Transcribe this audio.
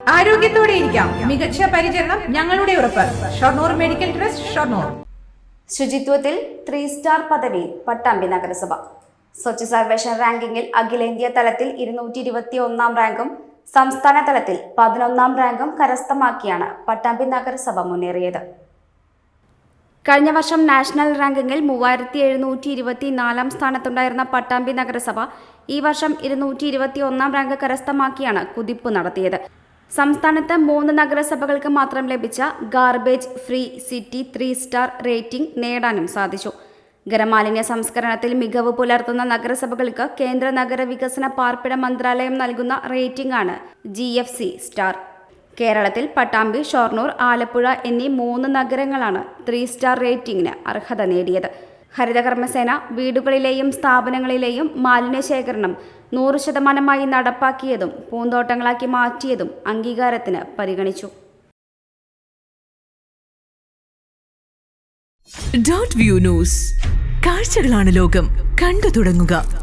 ആരോഗ്യത്തോടെ ഇരിക്കാം. മികച്ച പരിചരണം ഞങ്ങളുടെ ഉറപ്പ്. Shoranur medical trust Shoranur. ശുചിത്വത്തിൽ three star പദവി പട്ടാമ്പി നഗരസഭ. സ്വച്ഛ സർവേഷൻ റാങ്കിങ്ങിൽ അഖിലേന്ത്യാ തലത്തിൽ ഇരുന്നൂറ്റി ഇരുപത്തി ഒന്നാം റാങ്കും സംസ്ഥാന തലത്തിൽ പതിനൊന്നാം റാങ്കും കരസ്ഥമാക്കിയാണ് പട്ടാമ്പി നഗരസഭ മുന്നേറിയത്. കഴിഞ്ഞ വർഷം നാഷണൽ റാങ്കിങ്ങിൽ മൂവായിരത്തി എഴുന്നൂറ്റി ഇരുപത്തി നാലാം സ്ഥാനത്തുണ്ടായിരുന്ന പട്ടാമ്പി നഗരസഭ ഈ വർഷം ഇരുന്നൂറ്റി ഇരുപത്തി ഒന്നാം റാങ്ക് കരസ്ഥമാക്കിയാണ് കുതിപ്പ് നടത്തിയത്. സംസ്ഥാനത്ത് മൂന്ന് നഗരസഭകൾക്ക് മാത്രം ലഭിച്ച garbage free city three star rating നേടാനും സാധിച്ചു. ഖരമാലിന്യ സംസ്കരണത്തിൽ മികവ് പുലർത്തുന്ന നഗരസഭകൾക്ക് കേന്ദ്ര നഗരവികസന പാർപ്പിട മന്ത്രാലയം നൽകുന്ന റേറ്റിംഗ് ആണ് ജി എഫ് സി സ്റ്റാർ കേരളത്തിൽ പട്ടാമ്പി ഷൊർണൂർ ആലപ്പുഴ എന്നീ മൂന്ന് നഗരങ്ങളാണ് ത്രീ സ്റ്റാർ റേറ്റിംഗിന് അർഹത നേടിയത്. ഹരിതകർമ്മസേന വീടുകളിലെയും സ്ഥാപനങ്ങളിലെയും മാലിന്യ ശേഖരണം നൂറ് ശതമാനമായി നടപ്പാക്കിയതും പൂന്തോട്ടങ്ങളാക്കി മാറ്റിയതും അംഗീകാരത്തിന് പരിഗണിച്ചു. ഡോട്ട് വ്യൂ ന്യൂസ് കാഴ്ചകളാണ് ലോകം. കണ്ടു തുടങ്ങുക.